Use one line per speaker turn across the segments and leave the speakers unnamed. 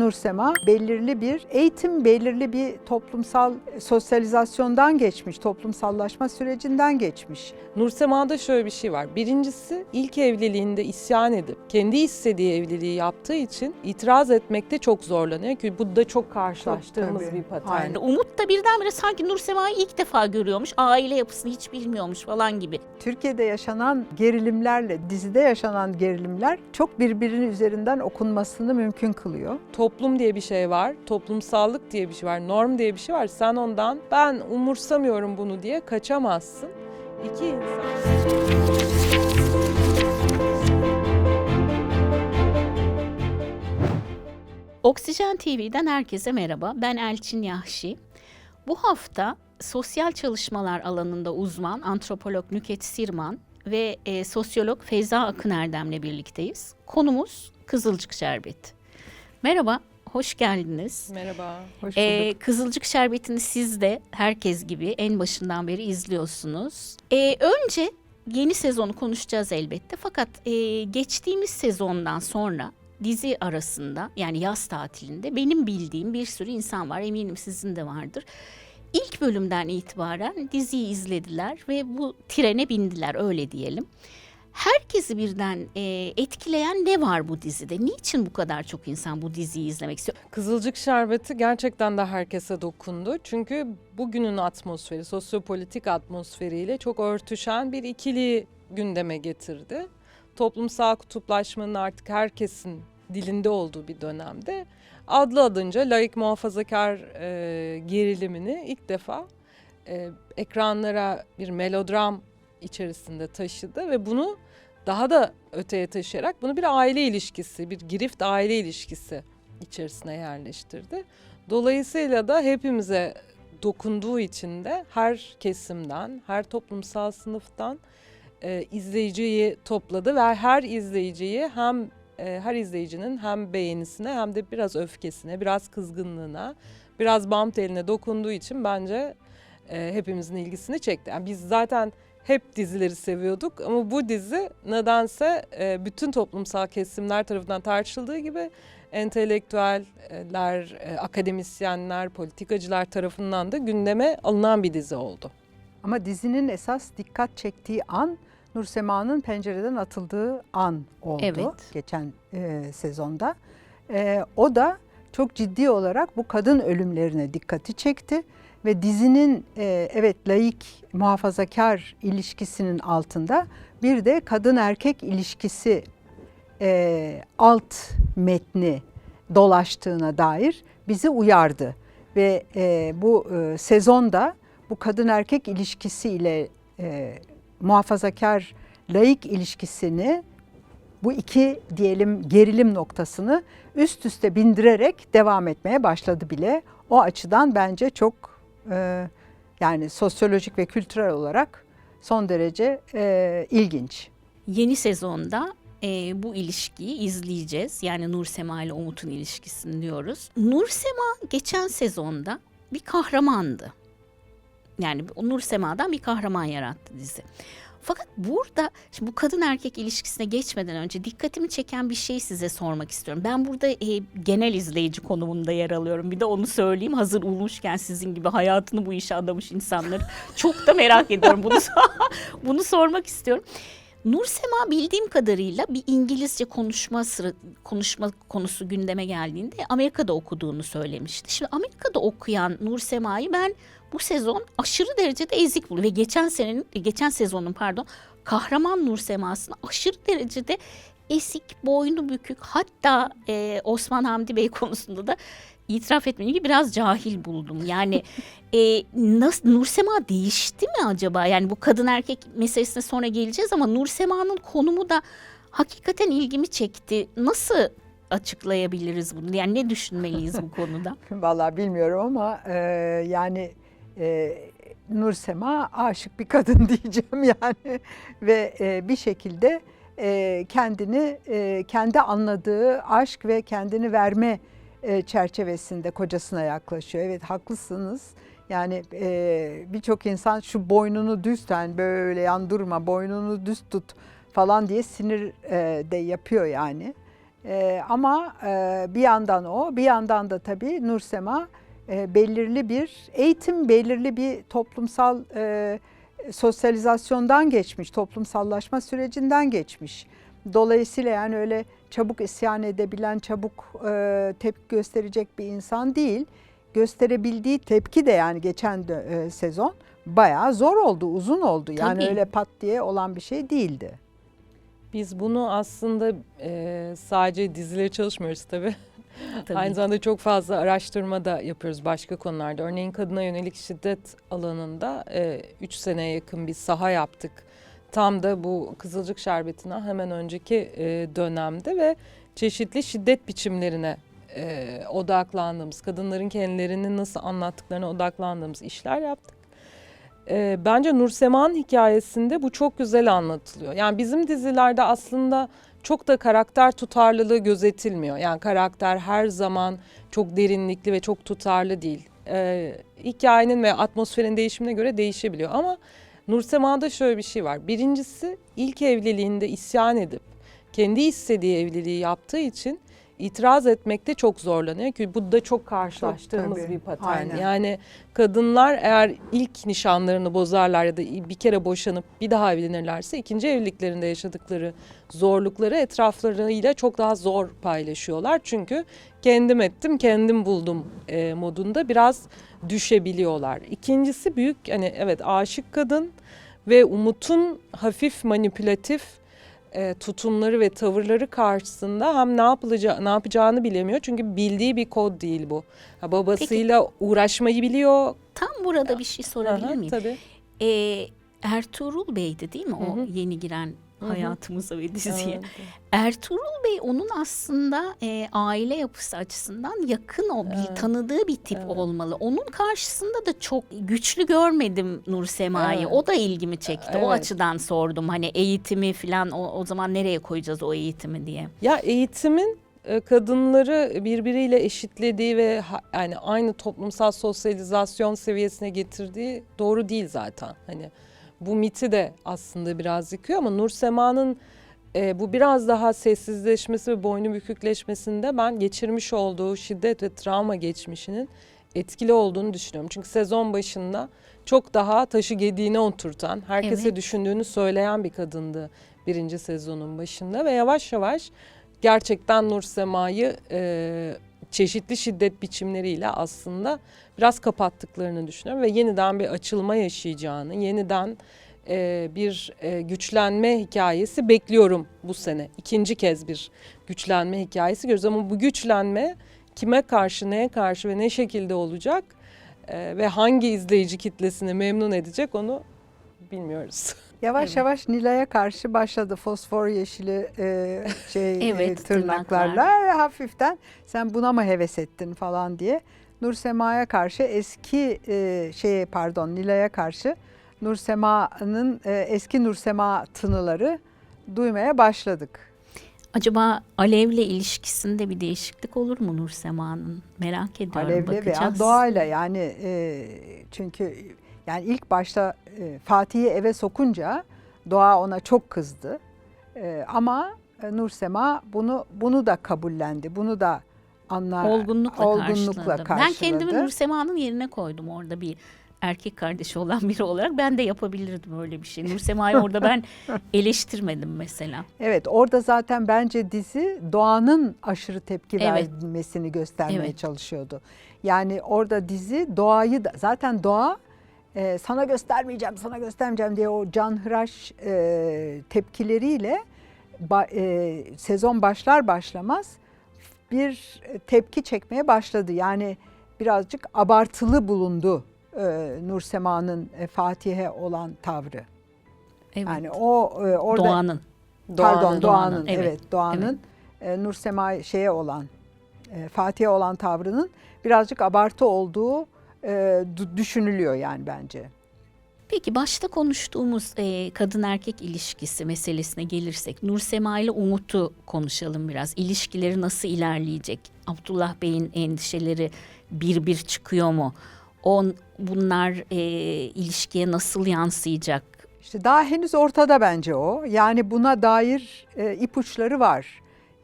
Nursema belirli bir eğitim, belirli bir toplumsal sosyalizasyondan geçmiş, toplumsallaşma sürecinden geçmiş.
Nursema'da şöyle bir şey var. Birincisi ilk evliliğinde isyan edip kendi istediği evliliği yaptığı için itiraz etmekte çok zorlanıyor ki bu da çok karşılaştığımız
tabii.
bir patern.
Aynen.
Umut da birdenbire sanki Nur Sema'yı ilk defa görüyormuş. Aile yapısını hiç bilmiyormuş falan gibi.
Türkiye'de yaşanan gerilimlerle dizide yaşanan gerilimler çok birbirinin üzerinden okunmasını mümkün kılıyor.
Toplum diye bir şey var, toplumsallık diye bir şey var, norm diye bir şey var. Sen ondan ben umursamıyorum bunu diye kaçamazsın. İki insan.
Oksijen TV'den herkese merhaba. Ben Elçin Yahşi. Bu hafta sosyal çalışmalar alanında uzman antropolog Nüket Sirman ve e, sosyolog Feyza Akın Erdem'le birlikteyiz. Konumuz Kızılcık Şerbeti. Merhaba, hoş geldiniz.
Merhaba.
Hoş
Ee,
bulduk.
Kızılcık Şerbeti'ni siz de herkes gibi en başından beri izliyorsunuz. Ee, önce yeni sezonu konuşacağız elbette fakat e, geçtiğimiz sezondan sonra dizi arasında yani yaz tatilinde benim bildiğim bir sürü insan var eminim sizin de vardır. İlk bölümden itibaren diziyi izlediler ve bu trene bindiler öyle diyelim. Herkesi birden e, etkileyen ne var bu dizide? Niçin bu kadar çok insan bu diziyi izlemek istiyor?
Kızılcık Şerbeti gerçekten de herkese dokundu. Çünkü bugünün atmosferi, sosyopolitik atmosferiyle çok örtüşen bir ikili gündeme getirdi. Toplumsal kutuplaşmanın artık herkesin dilinde olduğu bir dönemde adlı adınca laik muhafazakar e, gerilimini ilk defa e, ekranlara bir melodram içerisinde taşıdı ve bunu daha da öteye taşıyarak bunu bir aile ilişkisi, bir girift aile ilişkisi içerisine yerleştirdi. Dolayısıyla da hepimize dokunduğu için de her kesimden, her toplumsal sınıftan e, izleyiciyi topladı ve her izleyiciyi hem e, her izleyicinin hem beğenisine hem de biraz öfkesine, biraz kızgınlığına, biraz bam teline dokunduğu için bence e, hepimizin ilgisini çekti. Yani biz zaten hep dizileri seviyorduk ama bu dizi nedense e, bütün toplumsal kesimler tarafından tartışıldığı gibi entelektüeller, e, akademisyenler, politikacılar tarafından da gündeme alınan bir dizi oldu.
Ama dizinin esas dikkat çektiği an Nursema'nın pencereden atıldığı an oldu
Evet.
geçen e, sezonda. E, o da çok ciddi olarak bu kadın ölümlerine dikkati çekti ve dizinin e, evet laik muhafazakar ilişkisinin altında bir de kadın erkek ilişkisi e, alt metni dolaştığına dair bizi uyardı ve e, bu e, sezonda bu kadın erkek ilişkisiyle e, muhafazakar laik ilişkisini bu iki diyelim gerilim noktasını üst üste bindirerek devam etmeye başladı bile. O açıdan bence çok e, yani sosyolojik ve kültürel olarak son derece e, ilginç.
Yeni sezonda e, bu ilişkiyi izleyeceğiz. Yani Nur Sema ile Umut'un ilişkisini diyoruz. Nur Sema geçen sezonda bir kahramandı. Yani Nur Sema'dan bir kahraman yarattı dizi. Fakat burada şimdi bu kadın erkek ilişkisine geçmeden önce dikkatimi çeken bir şey size sormak istiyorum. Ben burada e, genel izleyici konumunda yer alıyorum. Bir de onu söyleyeyim hazır ulmuşken sizin gibi hayatını bu işe adamış insanları çok da merak ediyorum bunu bunu sormak istiyorum. Nur Sema bildiğim kadarıyla bir İngilizce konuşma sıra, konuşma konusu gündeme geldiğinde Amerika'da okuduğunu söylemişti. Şimdi Amerika'da okuyan Nur Sema'yı ben bu sezon aşırı derecede ezik buluyorum ve geçen senenin geçen sezonun pardon kahraman Nur Sema'sını aşırı derecede esik, boynu bükük hatta e, Osman Hamdi Bey konusunda da itiraf etmeliyim ki biraz cahil buldum. Yani e, nasıl Nursema değişti mi acaba? Yani bu kadın erkek meselesine sonra geleceğiz ama Nursema'nın konumu da hakikaten ilgimi çekti. Nasıl açıklayabiliriz bunu? Yani ne düşünmeliyiz bu konuda?
Vallahi bilmiyorum ama e, yani e, Nursema aşık bir kadın diyeceğim yani ve e, bir şekilde e, kendini e, kendi anladığı aşk ve kendini verme e, çerçevesinde kocasına yaklaşıyor. Evet haklısınız. Yani e, birçok insan şu boynunu düz yani böyle yan durma boynunu düz tut falan diye sinir e, de yapıyor yani. E, ama e, bir yandan o, bir yandan da tabii Nursema e, belirli bir eğitim, belirli bir toplumsal e, sosyalizasyondan geçmiş, toplumsallaşma sürecinden geçmiş. Dolayısıyla yani öyle çabuk isyan edebilen, çabuk e, tepki gösterecek bir insan değil. Gösterebildiği tepki de yani geçen dö- e, sezon bayağı zor oldu, uzun oldu. Yani
Tabii.
öyle pat diye olan bir şey değildi.
Biz bunu aslında e, sadece dizileri çalışmıyoruz tabii.
Tabii.
Aynı zamanda çok fazla araştırma da yapıyoruz başka konularda. Örneğin kadına yönelik şiddet alanında 3 seneye yakın bir saha yaptık. Tam da bu Kızılcık Şerbeti'ne hemen önceki e, dönemde ve çeşitli şiddet biçimlerine e, odaklandığımız, kadınların kendilerini nasıl anlattıklarına odaklandığımız işler yaptık. E, bence Nursema'nın hikayesinde bu çok güzel anlatılıyor. Yani bizim dizilerde aslında çok da karakter tutarlılığı gözetilmiyor. Yani karakter her zaman çok derinlikli ve çok tutarlı değil. Ee, hikayenin ve atmosferin değişimine göre değişebiliyor ama Nursema'da şöyle bir şey var. Birincisi ilk evliliğinde isyan edip kendi istediği evliliği yaptığı için itiraz etmekte çok zorlanıyor ki bu da çok karşılaştığımız
tabii,
bir patern.
aynen.
Yani kadınlar eğer ilk nişanlarını bozarlar ya da bir kere boşanıp bir daha evlenirlerse ikinci evliliklerinde yaşadıkları zorlukları etraflarıyla çok daha zor paylaşıyorlar. Çünkü kendim ettim, kendim buldum e, modunda biraz düşebiliyorlar. İkincisi büyük hani evet aşık kadın ve Umut'un hafif manipülatif e, tutumları ve tavırları karşısında hem ne yapılacağı ne yapacağını bilemiyor. Çünkü bildiği bir kod değil bu. Ha, babasıyla uğraşmayı biliyor.
Tam burada bir şey sorabilir
Aha,
miyim?
Tabii.
Ee, Ertuğrul Bey'di değil mi o
Hı hı.
yeni giren
Hı hı.
hayatımıza ve diziye?
Evet.
Ertuğrul Bey onun aslında e, aile yapısı açısından yakın o bir
Evet.
tanıdığı bir tip
Evet.
olmalı. Onun karşısında da çok güçlü görmedim Nur Sema'yı.
Evet.
O da ilgimi çekti. O
Evet.
açıdan sordum. Hani eğitimi falan o, o zaman nereye koyacağız o eğitimi diye.
Ya eğitimin e, kadınları birbiriyle eşitlediği ve yani aynı toplumsal sosyalizasyon seviyesine getirdiği doğru değil zaten. Hani bu miti de aslında biraz yıkıyor ama Nur Sema'nın e, bu biraz daha sessizleşmesi ve boynu bükükleşmesinde ben geçirmiş olduğu şiddet ve travma geçmişinin etkili olduğunu düşünüyorum. Çünkü sezon başında çok daha taşı gediğine oturtan, herkese
Evet.
düşündüğünü söyleyen bir kadındı birinci sezonun başında ve yavaş yavaş gerçekten Nur Sema'yı e, çeşitli şiddet biçimleriyle aslında biraz kapattıklarını düşünüyorum ve yeniden bir açılma yaşayacağını, yeniden e, bir e, güçlenme hikayesi bekliyorum bu sene. İkinci kez bir güçlenme hikayesi görüyoruz ama bu güçlenme kime karşı, neye karşı ve ne şekilde olacak e, ve hangi izleyici kitlesini memnun edecek onu bilmiyoruz.
Yavaş
Evet.
yavaş Nilay'a karşı başladı fosfor yeşili e, şey
Evet,
e, tırnaklarla
tırnaklar.
hafiften sen buna mı heves ettin falan diye Nur Sema'ya karşı eski e, şeye pardon Nilay'a karşı Nur Sema'nın e, eski Nur Sema tınıları duymaya başladık.
Acaba Alev'le ilişkisinde bir değişiklik olur mu Nur Sema'nın? Merak ediyorum.
Alevle veya
bakacağız.
doğayla yani e, çünkü yani ilk başta e, Fatih'i eve sokunca doğa ona çok kızdı. E, ama e, Nur Sema bunu bunu da kabullendi. Bunu da anlar
Olgunlukla,
olgunlukla
karşıladı. Ben kendimi
karşıladı.
Nur Sema'nın yerine koydum orada bir erkek kardeşi olan biri olarak. Ben de yapabilirdim öyle bir şey. Nur Sema'yı orada ben eleştirmedim mesela.
Evet orada zaten bence dizi doğanın aşırı tepki
Evet.
vermesini göstermeye
Evet.
çalışıyordu. Yani orada dizi doğayı da zaten doğa e, sana göstermeyeceğim sana göstermeyeceğim diye o canhıraş e, tepkileriyle ba- e, sezon başlar başlamaz bir tepki çekmeye başladı. Yani birazcık abartılı bulundu e, Nur Sema'nın e, Fatih'e olan tavrı.
Evet.
Yani o e, orada
Doğanın.
Pardon
Doğanın,
Doğan'ın, evet,
evet,
Doğan'ın e, Nur Sema şeye olan e, Fatih'e olan tavrının birazcık abartı olduğu e, düşünülüyor yani bence.
Peki başta konuştuğumuz e, kadın erkek ilişkisi meselesine gelirsek Nur Sema ile Umut'u konuşalım biraz. İlişkileri nasıl ilerleyecek? Abdullah Bey'in endişeleri bir bir çıkıyor mu? On, bunlar e, ilişkiye nasıl yansıyacak?
İşte daha henüz ortada bence o. Yani buna dair e, ipuçları var.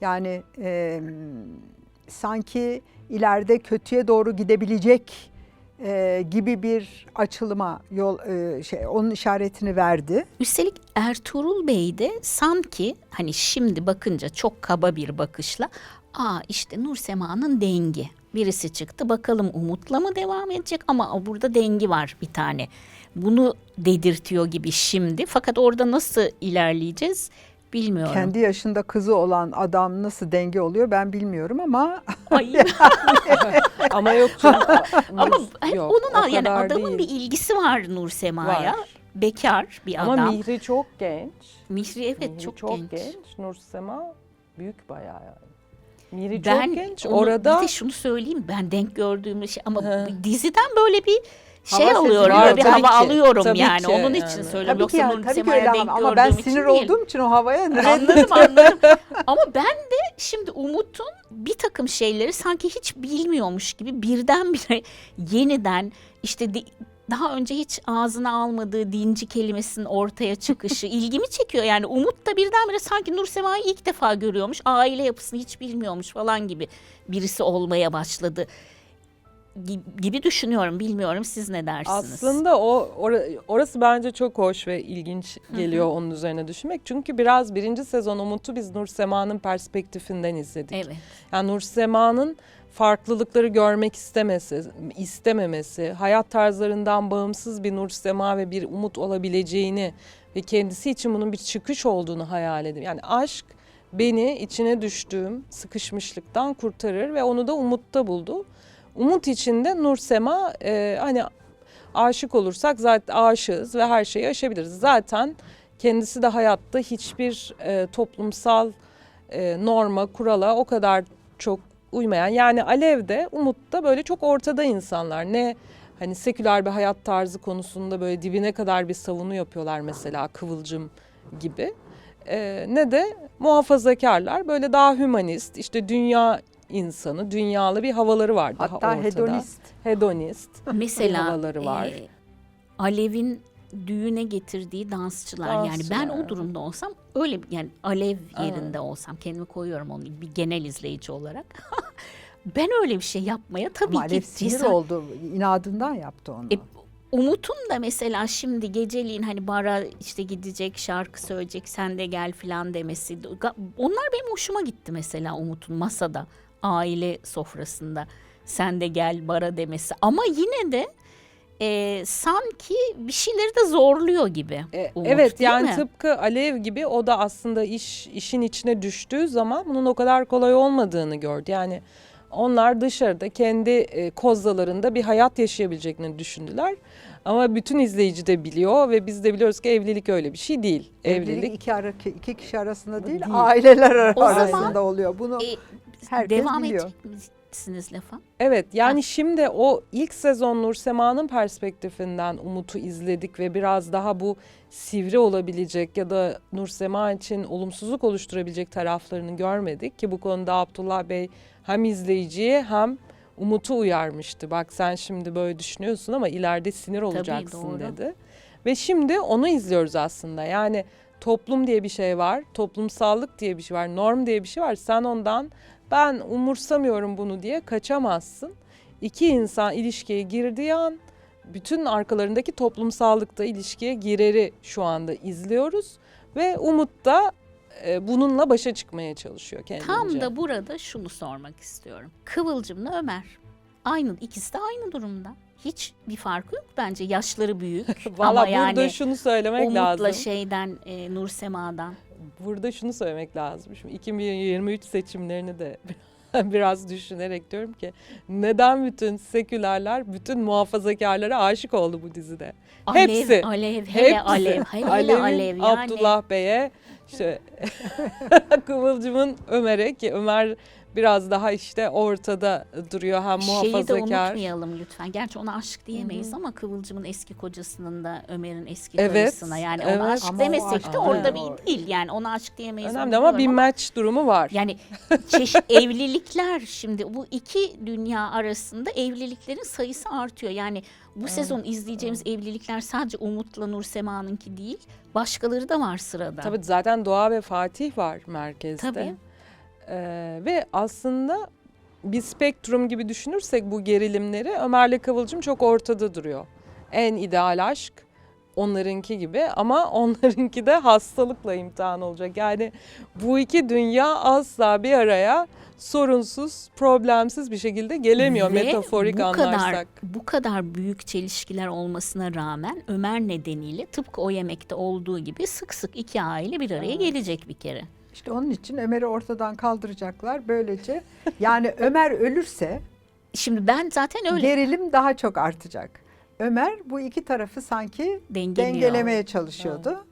Yani e, sanki ileride kötüye doğru gidebilecek e, gibi bir açılıma yol e, şey onun işaretini verdi.
Üstelik Ertuğrul Bey de sanki hani şimdi bakınca çok kaba bir bakışla aa işte Nur Sema'nın dengi. Birisi çıktı bakalım Umut'la mı devam edecek ama burada dengi var bir tane. Bunu dedirtiyor gibi şimdi fakat orada nasıl ilerleyeceğiz bilmiyorum.
Kendi yaşında kızı olan adam nasıl denge oluyor ben bilmiyorum ama
Ay,
Ama yok canım.
ama hep
yok,
onun yani adamın
değil.
bir ilgisi var Nur Sema'ya.
Var.
Bekar bir
Ama
adam.
Mihri çok genç.
Mihri evet
Mihri
çok,
çok
genç.
genç. Nur Sema büyük bayağı yani. Mihri
Ben
çok genç.
onu-
Orada
bir de şunu söyleyeyim ben denk gördüğüm şey ama
Hı.
diziden böyle bir şey
Hava
alıyorum bir
var, tabii
hava
ki,
alıyorum
tabii
yani
ki
onun için
yani.
söylüyorum
tabii
yoksa
ya,
Nur
tabii ki
Sema'ya
öyle
denk
ama, ama ben sinir
değil.
olduğum için o havaya
Anladım anladım. Ama ben de şimdi Umut'un bir takım şeyleri sanki hiç bilmiyormuş gibi birdenbire yeniden işte di- daha önce hiç ağzına almadığı dinci kelimesinin ortaya çıkışı ilgimi çekiyor. Yani Umut da birdenbire sanki Nur Sema'yı ilk defa görüyormuş. Aile yapısını hiç bilmiyormuş falan gibi birisi olmaya başladı. Gi- gibi düşünüyorum. Bilmiyorum siz ne dersiniz?
Aslında o ora- orası bence çok hoş ve ilginç geliyor onun üzerine düşünmek. Çünkü biraz birinci sezon Umut'u biz Nur Sema'nın perspektifinden izledik.
Evet.
Yani Nur Sema'nın farklılıkları görmek istemesi, istememesi, hayat tarzlarından bağımsız bir Nur Sema ve bir umut olabileceğini ve kendisi için bunun bir çıkış olduğunu hayal edin. Yani aşk beni içine düştüğüm sıkışmışlıktan kurtarır ve onu da umutta buldu. Umut içinde Nur Sema e, hani aşık olursak zaten aşığız ve her şeyi aşabiliriz. Zaten kendisi de hayatta hiçbir e, toplumsal e, norma, kurala o kadar çok uymayan. Yani Alev de Umut da böyle çok ortada insanlar. Ne hani seküler bir hayat tarzı konusunda böyle dibine kadar bir savunu yapıyorlar mesela Kıvılcım gibi. E, ne de muhafazakarlar böyle daha hümanist işte dünya insanı, dünyalı bir havaları var daha
Hatta
ortada.
hedonist.
Hedonist.
Mesela
havaları var.
e, Alev'in düğüne getirdiği dansçılar. yani ben
Dansçılar.
o durumda olsam öyle yani Alev yerinde olsam kendimi koyuyorum onu bir genel izleyici olarak. ben öyle bir şey yapmaya tabii
Ama
ki
Alev sinir
cesaret-
oldu. inadından yaptı onu.
E, Umut'un da mesela şimdi geceliğin hani bara işte gidecek şarkı söyleyecek sen de gel filan demesi. Onlar benim hoşuma gitti mesela Umut'un masada aile sofrasında sen de gel bara demesi. Ama yine de e, sanki bir şeyleri de zorluyor gibi.
E,
Umut,
evet
değil
yani
mi?
tıpkı Alev gibi o da aslında iş işin içine düştüğü zaman bunun o kadar kolay olmadığını gördü. Yani onlar dışarıda kendi e, kozlalarında bir hayat yaşayabileceklerini düşündüler. Ama bütün izleyici de biliyor ve biz de biliyoruz ki evlilik öyle bir şey değil.
Evlilik,
Evlilik
iki, ara, iki kişi arasında değil,
Değil.
aileler
O zaman-
arasında oluyor. Bunu
E,
herkes
devam
biliyor.
edecek misiniz lafa?
Evet yani şimdi o ilk sezon Nur Sema'nın perspektifinden Umut'u izledik ve biraz daha bu sivri olabilecek ya da Nur Sema için olumsuzluk oluşturabilecek taraflarını görmedik ki bu konuda Abdullah Bey hem izleyiciye hem Umut'u uyarmıştı. Bak sen şimdi böyle düşünüyorsun ama ileride sinir olacaksın
doğru.
dedi. Ve şimdi onu izliyoruz aslında. Yani toplum diye bir şey var, toplumsallık diye bir şey var, norm diye bir şey var. Sen ondan ben umursamıyorum bunu diye kaçamazsın. İki insan ilişkiye girdiği an bütün arkalarındaki toplumsallıkta ilişkiye gireri şu anda izliyoruz ve Umut da e, bununla başa çıkmaya çalışıyor kendince.
Tam da burada şunu sormak istiyorum. Kıvılcımla Ömer. Aynı ikisi de aynı durumda. Hiç bir farkı yok bence. Yaşları büyük
Valla
ama
burada
yani
şunu söylemek
Umut'la
lazım.
şeyden e, Nur Sema'dan.
Burada şunu söylemek lazım. Şimdi 2023 seçimlerini de biraz düşünerek diyorum ki neden bütün sekülerler, bütün muhafazakarlara aşık oldu bu dizide?
Alev,
Hepsi.
Alev, hele
Hepsi.
Alev, hele
Alev'in
Alev yani.
Abdullah Bey'e işte Kıvılcım'ın Ömer'e ki Ömer biraz daha işte ortada duruyor hem
Şeyi de
muhafazakar.
unutmayalım lütfen. Gerçi ona aşk diyemeyiz ama Kıvılcım'ın eski kocasının da Ömer'in eski
Evet,
karısına. Yani
evet.
ona aşk
Ama
demesek de orada bir değil. Yani ona aşk diyemeyiz.
Önemli ama bir match durumu var.
Yani çeşit evlilikler şimdi bu iki dünya arasında evliliklerin sayısı artıyor. Yani bu sezon izleyeceğimiz evlilikler sadece Umut'la Nur Sema'nınki değil. Başkaları da var sırada.
Tabii zaten Doğa ve Fatih var merkezde.
Tabii.
Ee, ve aslında bir spektrum gibi düşünürsek bu gerilimleri Ömer'le Kıvılcım çok ortada duruyor. En ideal aşk onlarınki gibi ama onlarınki de hastalıkla imtihan olacak. Yani bu iki dünya asla bir araya sorunsuz, problemsiz bir şekilde gelemiyor
Ve
metaforik
bu
anlarsak.
kadar bu kadar büyük çelişkiler olmasına rağmen Ömer nedeniyle tıpkı o yemekte olduğu gibi sık sık iki aile bir araya
Evet.
gelecek bir kere.
İşte onun için Ömer'i ortadan kaldıracaklar. Böylece yani Ömer ölürse
Şimdi ben zaten öyle
gerilim daha çok artacak. Ömer bu iki tarafı sanki
dengeliyor.
dengelemeye çalışıyordu.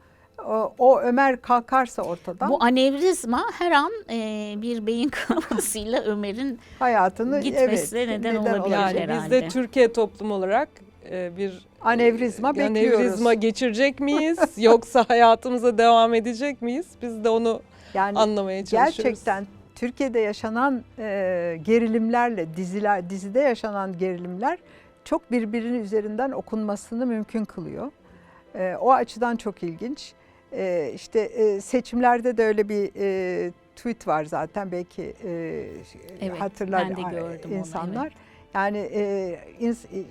O, o Ömer kalkarsa ortadan
Bu anevrizma her an e, bir beyin kanamasıyla Ömer'in
hayatını
gitmesine
evet,
neden olabilir.
Yani
herhalde.
biz de Türkiye toplum olarak e, bir
Anevrizma bekliyoruz.
Anevrizma geçirecek miyiz yoksa hayatımıza devam edecek miyiz? Biz de onu
Yani
anlamaya çalışıyoruz.
gerçekten Türkiye'de yaşanan e, gerilimlerle diziler dizide yaşanan gerilimler çok birbirinin üzerinden okunmasını mümkün kılıyor. E, o açıdan çok ilginç. E, işte e, seçimlerde de öyle bir e, tweet var zaten belki e,
Evet,
hatırlar
ben de gördüm onu,
insanlar.
evet.
Yani e, ins- e,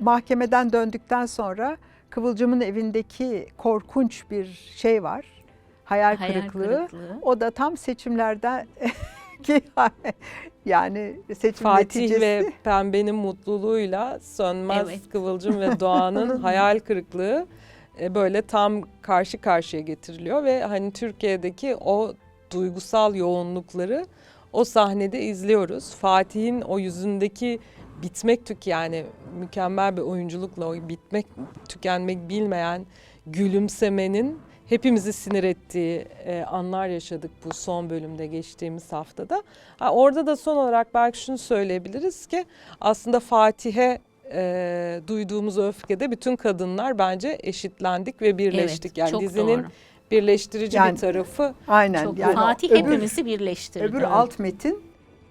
mahkemeden döndükten sonra Kıvılcım'ın evindeki korkunç bir şey var. Hayal,
hayal
kırıklığı.
kırıklığı.
O da tam seçimlerden ki yani seçim
Fatih
neticesi.
ve Pembe'nin mutluluğuyla sönmez
Evet.
Kıvılcım ve Doğan'ın hayal kırıklığı e, böyle tam karşı karşıya getiriliyor ve hani Türkiye'deki o duygusal yoğunlukları o sahnede izliyoruz. Fatih'in o yüzündeki bitmek tük yani mükemmel bir oyunculukla o bitmek tükenmek bilmeyen gülümsemenin hepimizi sinir ettiği e, anlar yaşadık bu son bölümde geçtiğimiz haftada. Ha, orada da son olarak belki şunu söyleyebiliriz ki aslında Fatih'e e, duyduğumuz öfkede bütün kadınlar bence eşitlendik ve birleştik.
Evet,
yani
çok
dizinin
doğru.
birleştirici
Yani-
bir tarafı
Aynen.
Çok
yani
Fatih
öbür,
hepimizi birleştirdi.
öbür alt metin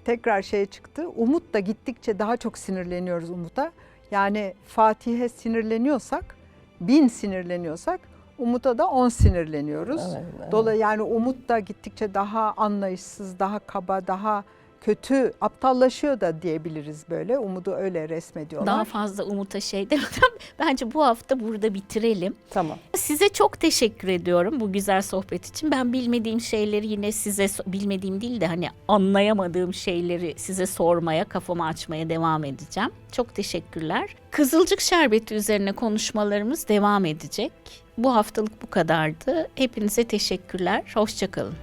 tekrar şeye çıktı. Umut da gittikçe daha çok sinirleniyoruz Umut'a. Yani Fatih'e sinirleniyorsak, bin sinirleniyorsak Umut'a da on sinirleniyoruz. Dolayı yani Umut da gittikçe daha anlayışsız, daha kaba, daha kötü, aptallaşıyor da diyebiliriz böyle. Umut'u öyle resmediyorlar.
Daha fazla Umut'a şey demeden bence bu hafta burada bitirelim.
Tamam.
Size çok teşekkür ediyorum bu güzel sohbet için. Ben bilmediğim şeyleri yine size bilmediğim değil de hani anlayamadığım şeyleri size sormaya, kafamı açmaya devam edeceğim. Çok teşekkürler. Kızılcık şerbeti üzerine konuşmalarımız devam edecek. Bu haftalık bu kadardı. Hepinize teşekkürler. Hoşçakalın.